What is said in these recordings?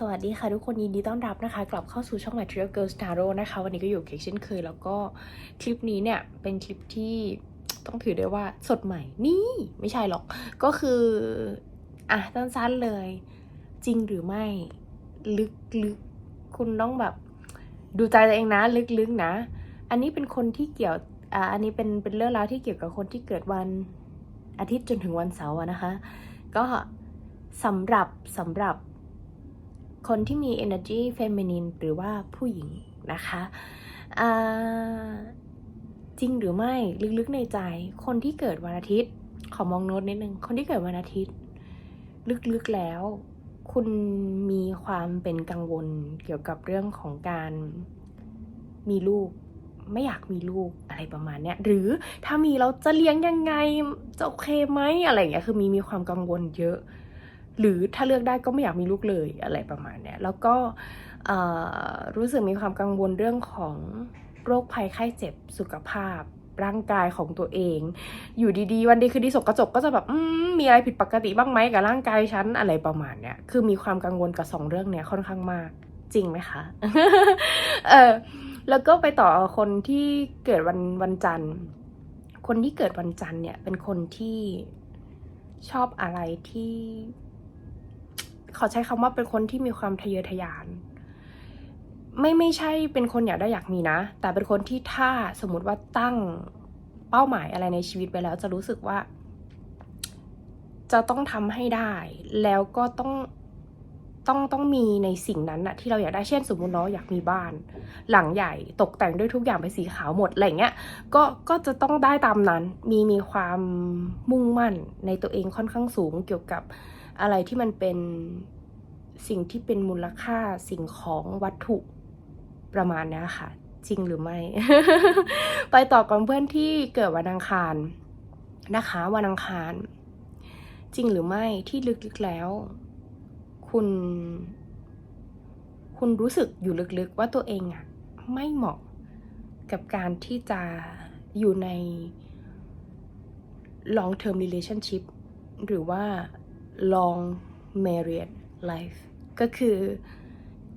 สวัสดีค่ะทุกคนยินดีต้อนรับนะคะ กลับเข้าสู่ช่อง Material Girls Tarot นะคะ วันนี้ก็อยู่เค้กเช่นเคย แล้วก็คลิปนี้เนี่ย เป็นคลิปที่ต้องถือได้ว่าสดใหม่นี่ไม่ใช่หรอก ก็คือ อะสั้นๆเลย จริงหรือไม่ ลึกๆ คุณต้องแบบ ดูใจตัวเองนะ ลึกๆนะ อันนี้เป็นคนที่เกี่ยวอ่าอันนี้เป็นเป็นเรื่องราวที่เกี่ยวกับคนที่เกิดวันอาทิตย์จนถึงวันเสาร์นะคะ ก็สำหรับสำหรับ คนที่มี energy feminine หรือว่าผู้หญิงนะคะจริงหรือไม่ลึกๆในใจ คนที่เกิดวันอาทิตย์ ขอมองโน้ตนิดนึง คนที่เกิดวันอาทิตย์ ลึกๆแล้ว คุณมีความเป็นกังวลเกี่ยวกับเรื่องของการมีลูก ไม่อยากมีลูกอะไรประมาณเนี้ยหรือถ้ามีเราจะเลี้ยงยังไงจะโอเคไหมอะไรอย่างเงี้ยคือมีมีความกังวลเยอะ หรือถ้าเลือกได้ก็ไม่อยากมีลูกเลยอะไรประมาณเนี้ยแล้วก็รู้สึกมีความกังวลเรื่องของโรคภัยไข้เจ็บสุขภาพร่างกายของตัวเอง อยู่ดีๆ วันดีคือดีสกกระจกก็จะแบบมมีอะไรผิดปกติบ้างไหมกับร่างกายฉันอะไรประมาณเนี้ยคือมีความกังวลกับสองเรื่องเนี้ยค่อนข้างมากจริงไหมคะเออแล้วก็ไปต่อคนที่เกิดวันวันจันทร์ คนที่เกิดวันจันทร์เนี่ยเป็นคนที่ชอบอะไรที่ ขอใช้คำว่าเป็นคนที่มีความทะเยอทะยาน ไม่ไม่ใช่เป็นคนอยากได้อยากมีนะ แต่เป็นคนที่ถ้าสมมติว่าตั้งเป้าหมายอะไรในชีวิตไปแล้ว จะรู้สึกว่า จะต้องทำให้ได้ แล้วก็ต้องต้องต้องมีในสิ่งนั้นนะที่เราอยากได้เช่น สมมติเนาะอยากมีบ้าน หลังใหญ่ตกแต่งด้วยทุกอย่างเป็นสีขาวหมดอะไรเงี้ยก็ก็จะต้องได้ตามนั้นมีมีความมุ่งมั่นในตัวเองค่อนข้างสูงเกี่ยวกับ อะไรที่มันเป็นสิ่งที่เป็นมูลค่าสิ่งของวัตถุประมาณนี้ค่ะ จริงหรือไม่ ไปต่อกับเพื่อนที่เกิดวันอังคารนะคะ วันอังคาร จริงหรือไม่ที่ลึกๆแล้ว คุณ คุณรู้สึกอยู่ลึกๆว่าตัวเองอะไม่เหมาะกับการที่จะอยู่ใน long term relationship หรือว่า long married life ก็คือ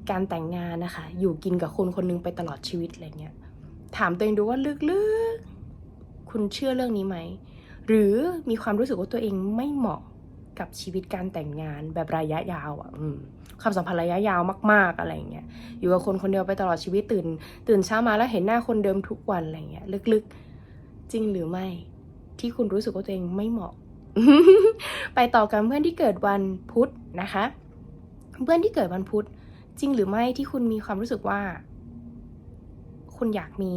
การแต่งงานนะคะ อยู่กินกับคนคนหนึงไปตลอดชีวิตอะไรเงี้ย ถามตัวเองดูว่าลึกๆ คุณเชื่อเรื่องนี้ไหม หรือมีความรู้สึกว่าตัวเองไม่เหมาะกับชีวิตการแต่งงานแบบระยะยาวอะ่ะความสัมพันธ์ระยะยาวมาก ๆ อะไรเงี้ย อยู่กับคนคนเดียวไปตลอดชีวิตตื่น ตื่นเช้ามาแล้วเห็นหน้าคนเดิมทุกวันอะไรเงี้ย ลึกๆ จริงหรือไม่ ที่คุณรู้สึกว่าตัวเองไม่เหมาะ ไปต่อกันเพื่อนที่เกิดวันพุธนะคะ เพื่อนที่เกิดวันพุธจริงหรือไม่ที่คุณมีความรู้สึกว่า คุณอยากมี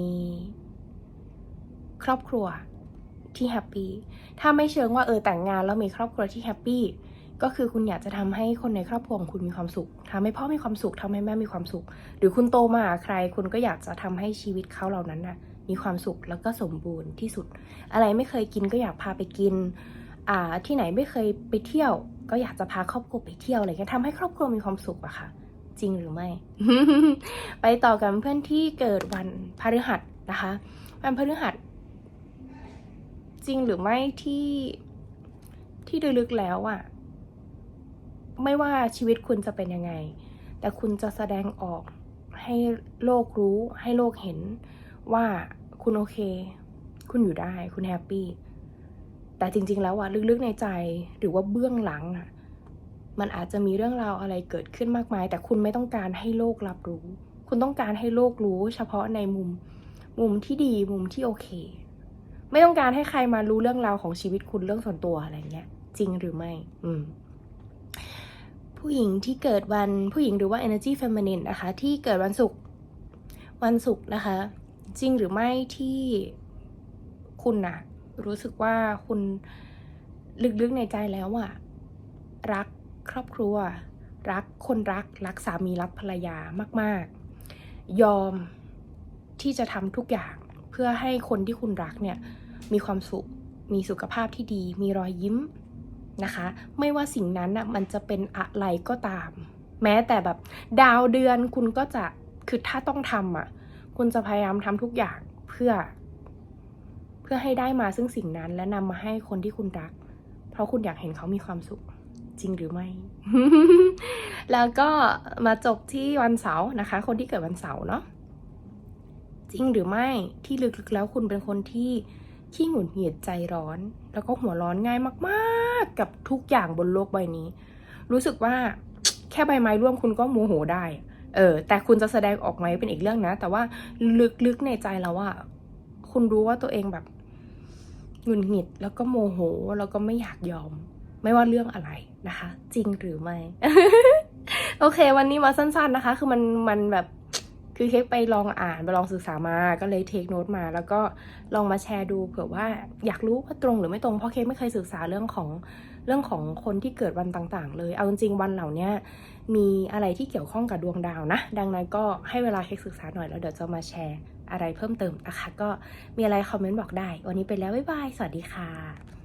ครอบครัวที่แฮปปี้ถ้าไม่เชิงว่าเออแต่งงานแล้วมีครอบครัวที่แฮปปี้ก็คือคุณอยากจะทำให้คนในครอบครัวของคุณมีความสุขทำให้พ่อมีความสุขทำให้แม่มีความสุข หรือคุณโตมาใคร คุณก็อยากจะทำให้ชีวิตเขาเหล่านั้นน่ะมีความสุขแล้วก็สมบูรณ์ที่สุด อะไรไม่เคยกินก็อยากพาไปกิน ที่ไหนไม่เคยไปเที่ยว ก็อยากจะพาครอบครัวไปเที่ยวอะไรเงี้ยทำให้ครอบครัวมีความสุขอะค่ะ จริงหรือไม่ ไปต่อกันเพื่อนที่เกิดวันพฤหัสนะคะ วันพฤหัส จริงหรือไม่ที่ที่ลึกแล้วอะไม่ว่าชีวิตคุณจะเป็นยังไง แต่คุณจะแสดงออกให้โลกรู้ให้โลกเห็นว่าคุณโอเค คุณอยู่ได้ คุณแฮปปี้ แต่จริง ๆ แล้วอะลึกๆในใจหรือว่าเบื้องหลังอะมันอาจจะมีเรื่องราวอะไรเกิดขึ้นมากมาย แต่คุณไม่ต้องการให้โลกรับรู้ คุณต้องการให้โลกรู้ เฉพาะในมุม มุมที่ดีมุมที่โอเค ไม่ต้องการให้ใครมารู้เรื่องราวของชีวิตคุณเรื่องส่วนตัวอะไรเงี้ย จริงหรือไม่ อืม ผู้หญิงที่เกิดวันผู้หญิงหรือว่า energy feminine นะคะ ที่เกิดวันศุกร์วันศุกร์นะคะ จริงหรือไม่ที่คุณนะ รู้สึกว่าคุณลึกๆในใจแล้วอะรักครอบครัว รักคนรัก รักสามีรักภรรยามากๆ ยอมที่จะทำทุกอย่างเพื่อให้คนที่คุณรักเนี่ยมีความสุข มีสุขภาพที่ดี มีรอยยิ้มนะคะ ไม่ว่าสิ่งนั้นน่ะมันจะเป็นอะไรก็ตาม แม้แต่แบบดาวเดือนคุณก็จะคือถ้าต้องทำอะ คุณจะพยายามทำทุกอย่างเพื่อ เพื่อให้ได้มาซึ่งสิ่งนั้นและนำมาให้คนที่คุณรัก เพราะคุณอยากเห็นเขามีความสุขจริงหรือไม่ แล้วก็มาจบที่วันเสาร์นะคะ คนที่เกิดวันเสาร์เนาะจริงหรือไม่ที่ลึกๆแล้วคุณเป็นคนที่ขี้หงุดหงิดใจร้อน แล้วก็หัวร้อนง่ายมากๆ กับทุกอย่างบนโลกใบนี้ รู้สึกว่าแค่ใบไม้ร่วงคุณก็โมโหได้ เออ แต่คุณจะแสดงออกไหมเป็นอีกเรื่องนะ แต่ว่าลึกๆในใจแล้วว่า คุณรู้ว่าตัวเองแบบ หงุดหงิดแล้วก็โมโหแล้วก็ไม่อยากยอม ไม่ว่าเรื่องอะไรนะคะ จริงหรือไม่ โอเค วันนี้มาสั้นๆนะคะ คือมันมันแบบคือเค้กไปลองอ่านไปลองศึกษามาก็เลยเทคโน t ตมา แล้วก็ลองมาแชร์ดูเผื่อว่าอยากรู้ว่าตรงหรือไม่ตรงเพราะเค้กไม่เคยศึกษาเรื่องของ เรื่องของคนที่เกิดวันต่างๆ เลย เอาจริงๆวันเหล่านี้มีอะไรที่เกี่ยวข้องกับดวงดาวนะ ดังนั้นก็ให้เวลาเค้กศึกษาหน่อยแล้วเดี๋ยวจะมาแชร์อะไรเพิ่มเติมนะคะ ก็มีอะไรคอมเมนต์บอกได้ วันนี้ไปแล้ว บ๊ายบาย สวัสดีค่ะ